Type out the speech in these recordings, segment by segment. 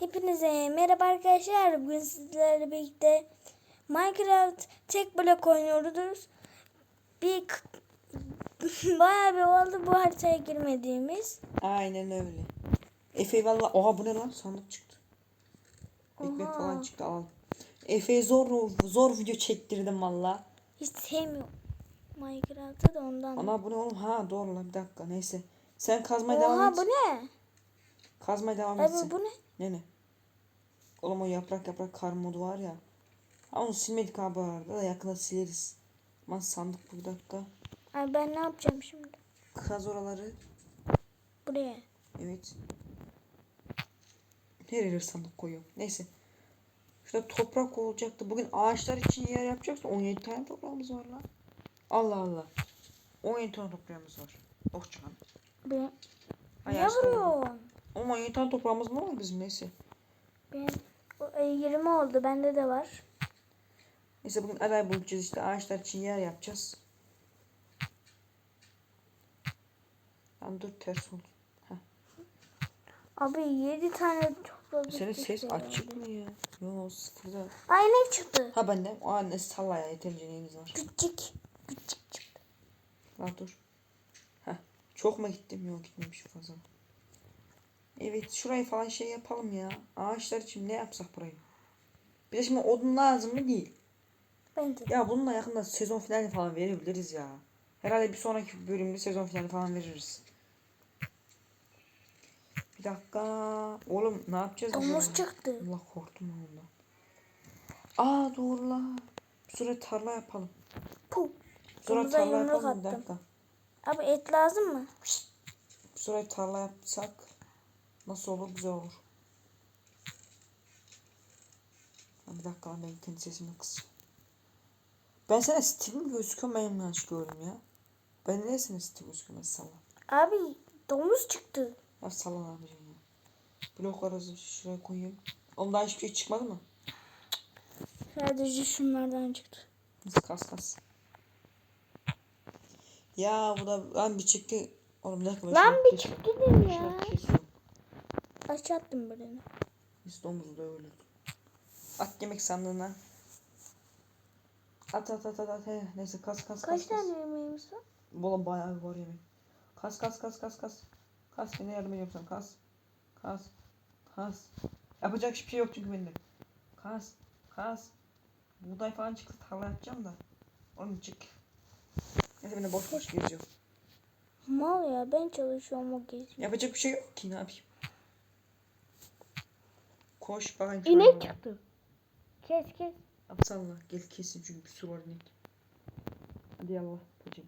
Hepinize merhaba arkadaşlar. Bugün sizlerle birlikte Minecraft tek blok oynuyoruz. Bir bayağı bir oldu bu haritaya girmediğimiz. Aynen öyle. Efe valla oha bu ne lan sandık çıktı. Ekmek Oha. falan çıktı al. Efe zor zor video çektirdim valla. Hiç sevmiyorum Minecraft'ı da ondan. Ana bu ne oğlum ha doğru lan bir dakika neyse. Sen kazmaya devam Oha et. bu ne? Kazmaya devam etsin. Abi bu ne? Ne ne? Oğlum o yaprak yaprak kar modu var ya. Ha onu silmedik abi arada da yakında sileriz. Aman sandık bu bir dakika. Abi ben ne yapacağım şimdi? Kaz oraları. Buraya. Evet. Her yere sandık koyuyorum. Neyse. Şurada toprak olacaktı. Bugün ağaçlar için yer yapacaksa 17 tane toprağımız var lan. Allah Allah. 17 tane toprağımız var. Oh canım. Ben... Ne vuruyorsun? Ama 17 tane toprağımız mı var bizim neyse. Ben... O, e, 20 oldu. Bende de var. Neyse bugün aday bulacağız işte ağaçlar için yer yapacağız. Lan dur ters oldu. Abi 7 tane topladık. Senin ses açık mı ya? Yo sıfırda. Ay ne çıktı? Ha bende. O anne salla ya yeterince neyimiz var. Küçük. Küçük çıktı. Lan dur. Heh. Çok mu gittim? Yok gitmemiş fazla. Evet şurayı falan şey yapalım ya. Ağaçlar için ne yapsak burayı? Bir de şimdi odun lazım mı değil. Bence. Ya bununla yakında sezon finali falan verebiliriz ya. Herhalde bir sonraki bölümde sezon finali falan veririz. Bir dakika. Oğlum ne yapacağız? Domuz çıktı. Allah korktum ondan. Aa doğru la. Süre tarla yapalım. Puh. Sonra tarla yapalım bir dakika. Abi et lazım mı? Süre tarla yapsak nasıl olur güzel olur. Bir dakika lan ben kendi sesimi kısayım. Ben sana Steve mi gözüküyorum ben yanlış gördüm ya? Ben niye sana Steve gözüküyorum ben salla. Abi domuz çıktı. Ya salla ne yapacaksın ya? Blok arası şuraya koyayım. Ondan hiçbir şey çıkmadı mı? Sadece şunlardan çıktı. Kas kas. Ya bu da lan bir çıktı. Oğlum bir dakika. Lan bir çıktı dedim ya. Kesiyorum. Aşağı attım birini. Biz domuzu da öldürdük. At yemek sandığına. At at at at at. He, neyse kas kas Kaç kas. kas. tane yemeğimiz var? Bola bayağı var yemek. Kas kas kas kas kas. Kas seni yardım ediyorum sana kas. Kas. Kas. Yapacak hiçbir şey yok çünkü bende. Kas. Kas. Buğday falan çıktı tarla yapacağım da. Oğlum çık. Neyse ben de boş boş geziyorum. Mal ya ben çalışıyorum o geziyor. Yapacak bir şey yok ki ne yapayım. Koş bakayım. İnek bak. çıktı. Kes kes. Atsana gel kesin çünkü bir sürü var inek. Hadi yallah böcek.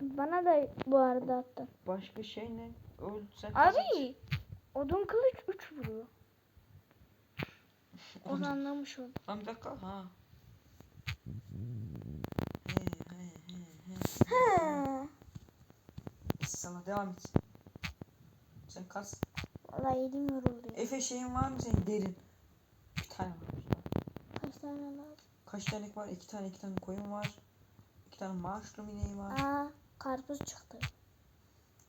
Bana da bu arada attı. Başka şey ne? Öldü sen. Abi odun kılıç 3 vuruyor. Onu anlamış oldum. Lan bir dakika ha. He he he he. Ha. Sana devam et. Sen kas. Vallahi elim yoruldu. Efe şeyin var mı senin derin? Bir tane var. Kaç tane lazım? Kaç tane var? İki tane iki tane koyun var. İki tane mushroom ineği var. Aa karpuz çıktı.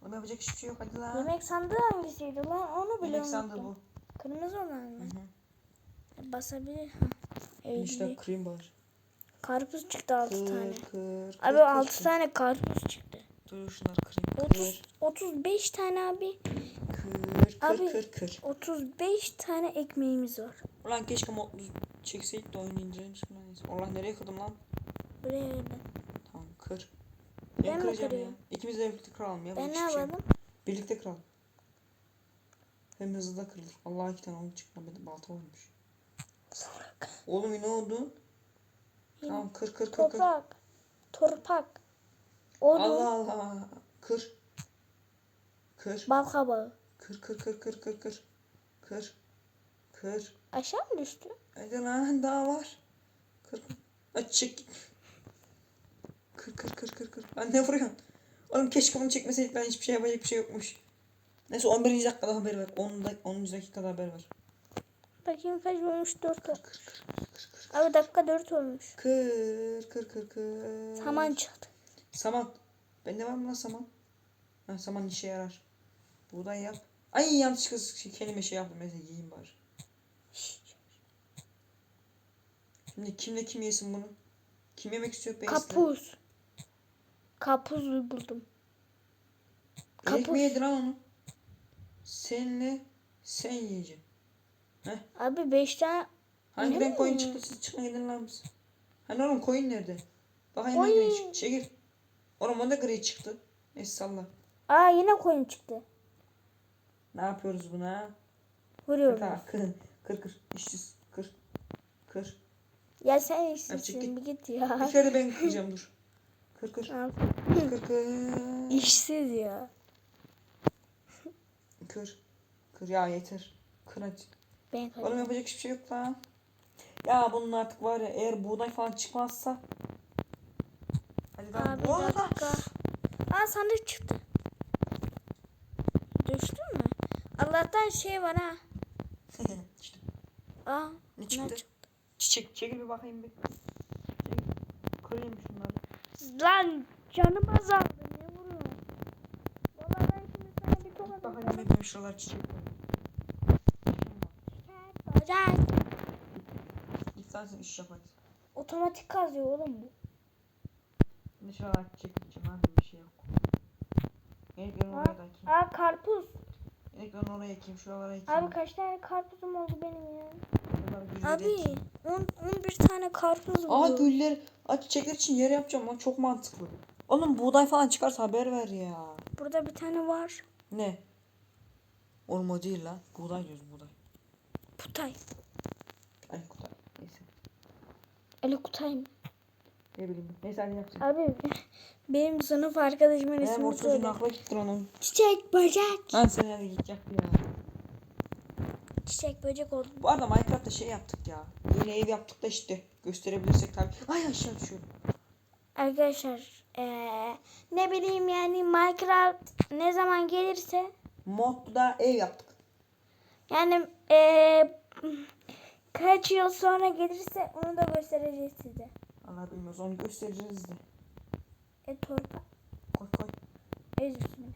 Oğlum yapacak hiçbir şey yok hadi lan. Yemek sandığı hangisiydi lan? Onu bile Yemek sandığı unuttum. bu. Kırmızı olan Hı mı? hı. Basabilir. Ha. İşte cream var. Karpuz çıktı 6 tane. Kır kır. Abi kır, 6 kır. tane karpuz çıktı. Dur şunları kırayım. 30 Kır. 35 tane abi. Kır kır Abi- kır kır. 35 tane ekmeğimiz var. Ulan keşke modlu çekseydik de oyunu neyse. Ulan nereye kırdım lan? Buraya geldim. Tamam kır. Ben Ben mi kıracağım ya. kırıyorum? İkimiz de birlikte kıralım ya. Ben ne şey yapalım? Birlikte kıralım. Hem hızlı da kırılır. Allah iki tane onu çıkmadı. Balta olmuş. Oğlum yine oldu. Tamam kır kır kır kır. Toprak. Torpak. Odun. Allah Allah. Kır. Kır. Bal kabağı. Kır kır kır kır kır kır. Kır. Kır. Aşağı mı düştü? Hadi lan daha var. Kır kır. Açık. Kır kır kır kır kır. Lan ne vuruyorsun? Oğlum keşke bunu çekmeseydik ben hiçbir şey yapacak bir şey yokmuş. Neyse 11. dakikada haber ver. 10 dak 10. dakikada haber ver. Bakayım kaç olmuş? 4 Kır olmuş. Abi dakika 4 olmuş. Kır kır kır kır. Saman çıktı. Saman. Bende var mı lan saman? Ha, saman işe yarar. Buğday yap. Ay yanlışlıkla şey- kelime şey yaptım. Neyse yiyeyim bari. Şimdi kimle kim yesin bunu? Kim yemek istiyor Beyz'le? Kapuz. Kapuz buldum. Kapuz. mi yedin onu? Senle sen yiyeceksin. Abi 5 tane Hangi Ne? renk koyun çıktı siz çıkın gidin lan biz. Hani oğlum koyun nerede? Bakayım hangi renk çıktı. Çekil. Oğlum onda gri çıktı. Neyse salla. Aa yine koyun çıktı. Ne yapıyoruz buna? Vuruyorum. Tamam kır kır kır. İşsiz kır. Kır. Ya sen işsizsin bir git Bir ya. kere ben kıracağım dur. Kır kır. Kır kır. İşsiz ya. Kır. Kır ya yeter. Kır hadi. Ben Oğlum koyayım. yapacak hiçbir şey yok lan. Ya bunun artık var ya eğer buğday falan çıkmazsa. Hadi lan. Abi bir. Aa sandık çıktı. Düştü mü? Allah'tan şey var ha. İşte, Aa ne çıktı? Çiçek. Çekil bir bakayım bir. Kırayım şunları. Lan canım azaldı. Ne vuruyorsun? Valla ben şimdi sana bir tokat Bakayım benim şuralar çiçek. Bacak. İlk sen sen iş yap hadi. Otomatik kazıyor oğlum bu. Şimdi şuralar çiçek diyeceğim abi bir şey yok. Yeneklerini Ha? oraya da. Aa karpuz. Yeneklerini oraya ekeyim. Şuralara ekeyim. Abi kaç tane karpuzum oldu benim ya? Abi ekeyim. 10 11 tane karpuz Aa buldum. güller. Aa çiçekler için yer yapacağım lan çok mantıklı. Oğlum buğday falan çıkarsa haber ver ya. Burada bir tane var. Ne? Oğlum o değil lan. Buğday diyoruz buğday. Putay. Ay kutay. Neyse. Ali Kutay mı? Ne bileyim. Neyse hadi yapacağım. Abi benim sınıf arkadaşımın ismini söyle. akla gitti onun. Çiçek böcek. Lan sen git yap ya. Çiçek böcek oldu. Bu arada Minecraft'ta şey yaptık ya. Yeni ev yaptık da işte. Gösterebilirsek tabii. Ay aşağı düşüyorum. Arkadaşlar eee, ne bileyim yani Minecraft ne zaman gelirse Modda ev yaptık. yani eee, kaç yıl sonra gelirse onu da göstereceğiz size. Allah bilmiyoruz onu göstereceğiz de. E torpa. Koy koy. Ez üstüne.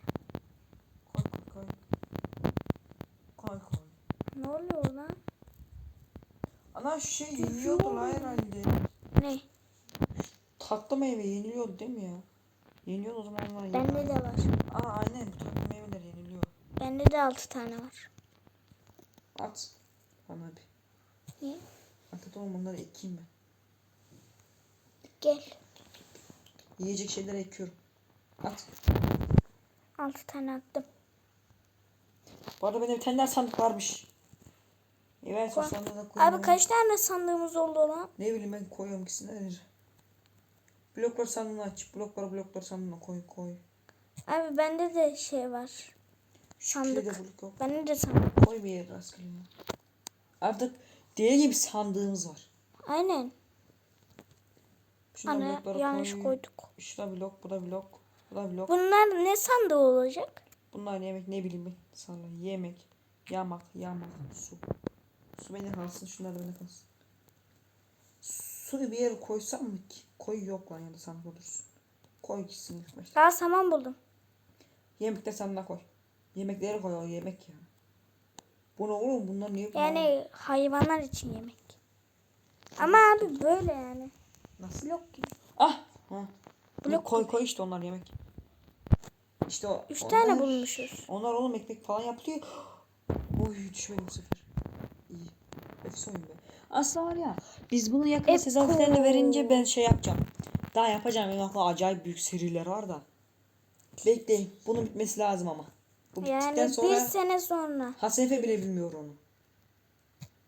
Koy koy koy. Koy koy. Ne oluyor lan? Ana şu şey yeniliyordu lan herhalde. Ne? Tatlı meyve yeniliyordu değil mi ya? Yeniliyordu o zaman onlar Bende de var. Aa aynen bu tatlı meyveler yeniliyor. Bende de 6 tane var. At. Bana bir. Niye? At at oğlum bunları ekeyim ben. Gel. Yiyecek şeyler ekiyorum. At. 6 tane attım. Bu arada benim bir tane daha sandık varmış. Evet o sandığı da koyayım. Abi kaç tane sandığımız oldu lan? Ne bileyim ben koyuyorum ikisini de. Bloklar sandığını aç. Bloklar bloklar sandığına koy koy. Abi bende de şey var. Sandık. kilide blok. Bende de sandık. Koy bir yere rastgele. Artık deli gibi sandığımız var. Aynen. Şuna Ana blokları yanlış koy. koyduk. Şurada blok, bu da blok, bu da blok. Bunlar ne sandığı olacak? Bunlar yemek ne bileyim ben. Sana yemek, yamak, yamak, su. Su bende kalsın, şunlar da bende kalsın. Suyu bir yere koysam mı ki? Koy yok lan ya da sandık dursun. Koy gitsin ilk başta. Daha saman buldum. Yemek de sandığa koy. Yemekleri koy o yemek ya. Bu ne oğlum bunlar niye Yani hayvanlar için yemek. Ama abi böyle yani. Nasıl? Blok gibi. Ah! Ha. Blok koy koy işte onlar yemek. İşte o. Üç onlar- tane bulmuşuz. Onlar oğlum ekmek falan yapılıyor. Oy düşmedim bu sefer. İyi. Nefis oyun be. Aslında var ya biz bunu yakında Eko. sezon finaline verince ben şey yapacağım. Daha yapacağım. Benim aklımda acayip büyük seriler var da. Bekleyin. Bunun bitmesi lazım ama. Bu bittikten Yani sonra bir sene sonra. Hasefe bile bilmiyor onu.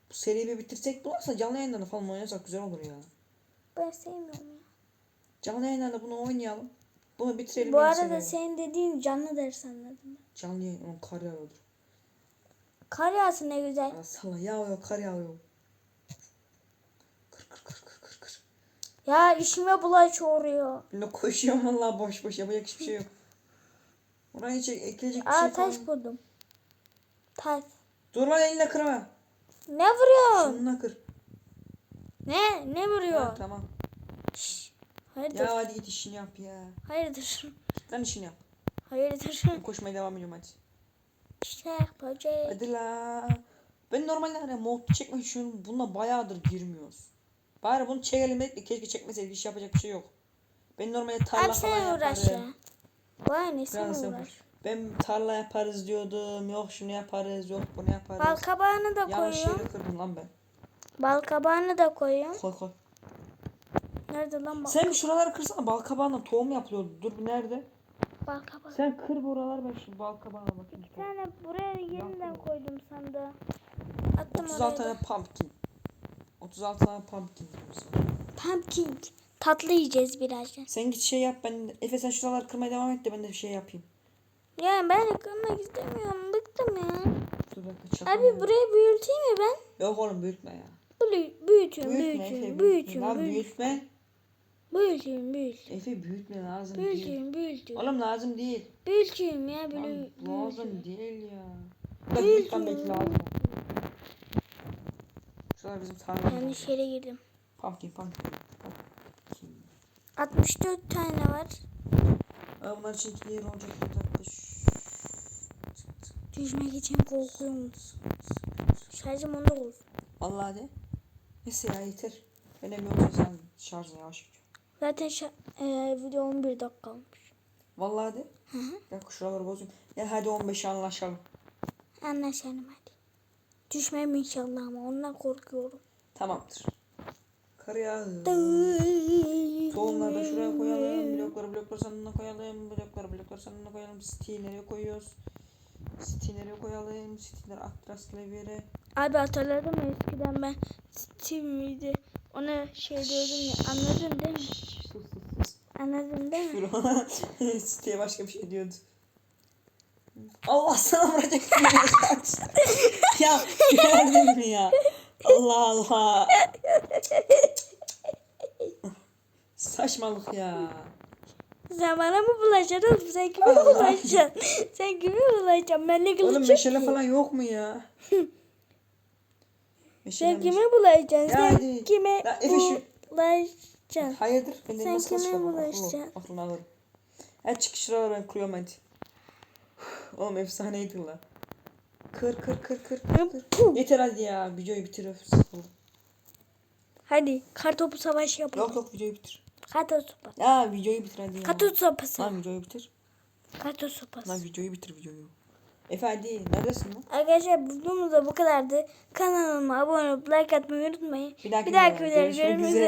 Bu seriyi bir bitirsek bu aslında canlı yayınlarda falan oynasak güzel olur ya. Ben sevmiyorum ya. Canlı yayınlarda bunu oynayalım. Bunu bitirelim. Bu arada seriye. senin dediğin canlı ders anladım ben. Canlı yayın. Onun kar yağıyordur. Kar yağsın ne güzel. Ana salla yağıyor kar yağıyor. Kır kır kır kır kır kır. Ya işime bulaş uğruyor. Böyle koşuyorum valla boş boş yapacak hiçbir şey yok. Oraya hiç ekleyecek bir Aa şey taş falan. buldum. Taş. Dur lan eline kırma. Ne vuruyorsun? Şununla kır. Ne? Ne vuruyor? Ha, tamam. Şşş. Hayırdır? Ya hadi git işini yap ya. Hayırdır? Git lan işini yap. Hayırdır? Ben koşmaya devam ediyorum hadi. Çiçek böcek. Hadi la. Ben normalde hani mod çekmek için bununla bayağıdır girmiyoruz. Bari bunu çekelim dedik de keşke çekmeseydik iş yapacak bir şey yok. Ben normalde tarla Abi falan sen uğraş yaparım. Bana ne sen Biraz sen uğraş. uğraş. Ben tarla yaparız diyordum. Yok şunu yaparız. Yok bunu yaparız. Bal kabağını da Yanlış koyuyorum. yere kırdım lan ben. Bal kabağını da koyuyorum. Koy koy. Nerede lan bal, Sen bir şuraları kırsana. Bal kabağından tohum yapılıyordu. Dur bir nerede? bal kabağı? Sen kır buralar ben şu bal kabağına bakayım. Bir tane buraya yeniden koydum sandığa. Attım 36 oraya tane pumpkin. 36 tane pumpkin diyorum sana. Pumpkin. Tatlı yiyeceğiz birazdan. Sen git şey yap ben Efe sen şuraları kırmaya devam et de ben de bir şey yapayım. Ya ben kırmak istemiyorum. Bıktım ya. Dur dakika. Abi burayı büyüteyim mi ben? Yok oğlum büyütme ya. Büyü- Büyütün, Büyütme Efe büyütün, büyütme. büyütün, Lan büyütün, büyütme. büyütün, büyütün. Efe büyütme lazım değil. Büyütün, büyütün. Oğlum lazım değil. Büyütün ya Lan böyle. lazım değil ya. Bak büyütmem belki lazım. Şuralar bizim tarlamız. Yanlış yere girdim. Pumpkin pumpkin. pumpkin. 64 tane var. Aa, bunlar için iki yer olacak. Bir dakika. Şşş. Düşmek için korkuyorum. Şarjım onda olsun. Vallahi de. Neyse ya yeter. Önemli olsa sen şarjın yavaş gidiyor. Zaten şa- e, video 11 dakika olmuş. Vallahi de. Bir dakika şuraları bozayım. Ya hadi 15'e anlaşalım. Anlaşalım hadi. Düşmem inşallah ama ondan korkuyorum. Tamamdır. Kar yağı. Tohumları da şuraya koyalım. Blokları blokları sanına koyalım. Blokları blokları sanına koyalım. Nereye koyuyoruz? Siteyi nereye koyalım? Siteleri at rastgele bir yere. Abi hatırladın mı eskiden ben Steve miydi? Ona şey diyordum ya anladın değil mi? Anladın değil mi? Siteye başka bir şey diyordu. Allah sana vuracak. ya gördün mü ya? Allah Allah. Saçmalık ya. Sen bana mı bulaşacaksın oğlum? Sen kime bulaşacaksın? Sen kime bulaşacaksın? Bende kılıç Oğlum yok meşale falan yok mu ya? Sen kime meşale. bulaşacaksın? Ya Sen hadi. kime Ya Efe şu- bulaşacaksın? Hayırdır? Ben de Sen nasıl kime bulaşacaksın? Akıllı, aklını alırım. Hadi çık şuralara ben kuruyorum hadi. Oğlum efsaneydi la. Kır kır kır kır kır. kır. Yeter hadi ya videoyu bitir öf sıkıldım. Hadi kartopu savaşı yapalım. Yok yok videoyu bitir. Kartopu sopası. Ya videoyu bitir hadi ya. Kartopu sopası. Lan videoyu bitir. Kartopu sopası. Lan videoyu bitir videoyu. Efe hadi neredesin lan? Arkadaşlar videomuz da bu kadardı. Kanalıma abone olup like atmayı unutmayın. Bir dahaki videoda görüşmek üzere.